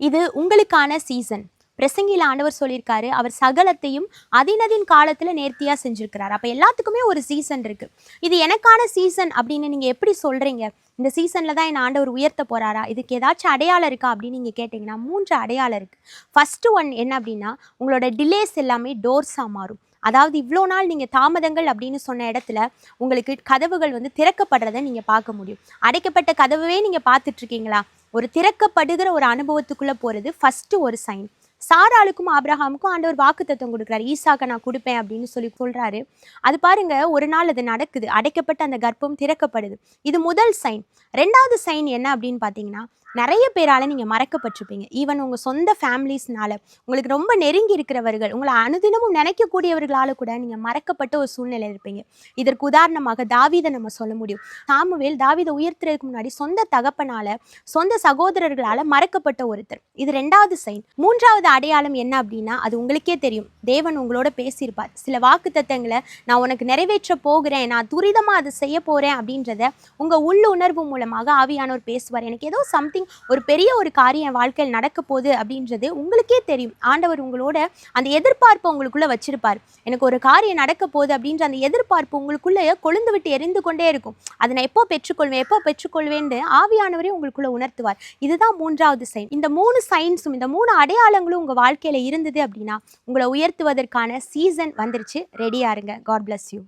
இது உங்களுக்கான சீசன் பிரசங்கியில் ஆண்டவர் சொல்லியிருக்காரு அவர் சகலத்தையும் அதினதின் காலத்தில் நேர்த்தியாக செஞ்சுருக்கிறார். அப்போ எல்லாத்துக்குமே ஒரு சீசன் இருக்குது இது எனக்கான சீசன் அப்படின்னு நீங்கள் எப்படி சொல்கிறீங்க இந்த சீசனில் தான் என் ஆண்டவர் உயர்த்த போகிறாரா இதுக்கு ஏதாச்சும் அடையாளம் இருக்கா அப்படின்னு நீங்கள் கேட்டிங்கன்னா மூன்று அடையாளம் இருக்குது ஃபஸ்ட்டு ஒன் என்ன அப்படின்னா உங்களோட டிலேஸ் எல்லாமே டோர்ஸாக மாறும். அதாவது இவ்வளோ நாள் நீங்கள் தாமதங்கள் அப்படின்னு சொன்ன இடத்துல உங்களுக்கு கதவுகள் வந்து திறக்கப்படுறதை நீங்கள் பார்க்க முடியும். அடைக்கப்பட்ட கதவுவே நீங்கள் பார்த்துட்ருக்கீங்களா ஒரு திறக்கப்படுகிற ஒரு அனுபவத்துக்குள்ளே போகிறது ஃபஸ்ட்டு ஒரு சைன் சாராளுக்கும் ஆப்ரஹாமுக்கும் ஆண்டவர் வாக்குத்தத்தம் கொடுக்குறாரு. ஈசாக்க நான் கொடுப்பேன் அப்படின்னு சொல்லி சொல்கிறாரு அது பாருங்க ஒரு நாள் அது நடக்குது. அடைக்கப்பட்ட அந்த கர்ப்பம் திறக்கப்படுது. இது முதல் சைன் ரெண்டாவது சைன் என்ன அப்படின்னு பார்த்தீங்கன்னா நிறைய பேரால் நீங்கள் மறக்கப்பட்டிருப்பீங்க. ஈவன் உங்கள் சொந்த ஃபேமிலிஸ்னால உங்களுக்கு ரொம்ப நெருங்கி இருக்கிறவர்கள் உங்களை அனுதினமும் நினைக்கக்கூடியவர்களால கூட நீங்கள் மறக்கப்பட்ட ஒரு சூழ்நிலை இருப்பீங்க. இதற்கு உதாரணமாக தாவிதை நம்ம சொல்ல முடியும். சாமுவேல் தாவிதை உயர்த்துறதுக்கு முன்னாடி சொந்த தகப்பனால சொந்த சகோதரர்களால் மறக்கப்பட்ட ஒருத்தர். இது ரெண்டாவது சைன் மூன்றாவது அடையாளம் என்ன அப்படின்னா அது உங்களுக்கே தெரியும். தேவன் உங்களோட பேசியிருப்பார். சில வாக்கு தத்தங்களை நான் உனக்கு நிறைவேற்ற போகிறேன் நான் துரிதமாக அதை செய்ய போறேன் அப்படின்றத உங்க உள்ளுணர்வு மூலமாக ஆவியானவர் பேசுவார். எனக்கு ஏதோ சம்திங் ஒரு பெரிய ஒரு காரியம் என் வாழ்க்கையில் நடக்க போகுது அப்படின்றது உங்களுக்கே தெரியும். ஆண்டவர் உங்களோட அந்த எதிர்பார்ப்பை உங்களுக்குள்ள வச்சிருப்பார். எனக்கு ஒரு காரியம் நடக்க போகுது அப்படின்ற அந்த எதிர்பார்ப்பு உங்களுக்குள்ளே கொழுந்து விட்டு எரிந்து கொண்டே இருக்கும். அதை நான் எப்போ பெற்றுக்கொள்வேன் எப்போ பெற்றுக்கொள்வேன்னு ஆவியானவரே உங்களுக்குள்ள உணர்த்துவார். இதுதான் மூன்றாவது சைன் இந்த மூணு சைன்ஸும் இந்த மூணு அடையாளங்களும் உங்க வாழ்க்கையில இருந்தது அப்படின்னா உங்களை உயர்த்துவதற்கான சீசன் வந்துருச்சு. ரெடியா இருங்க. God bless you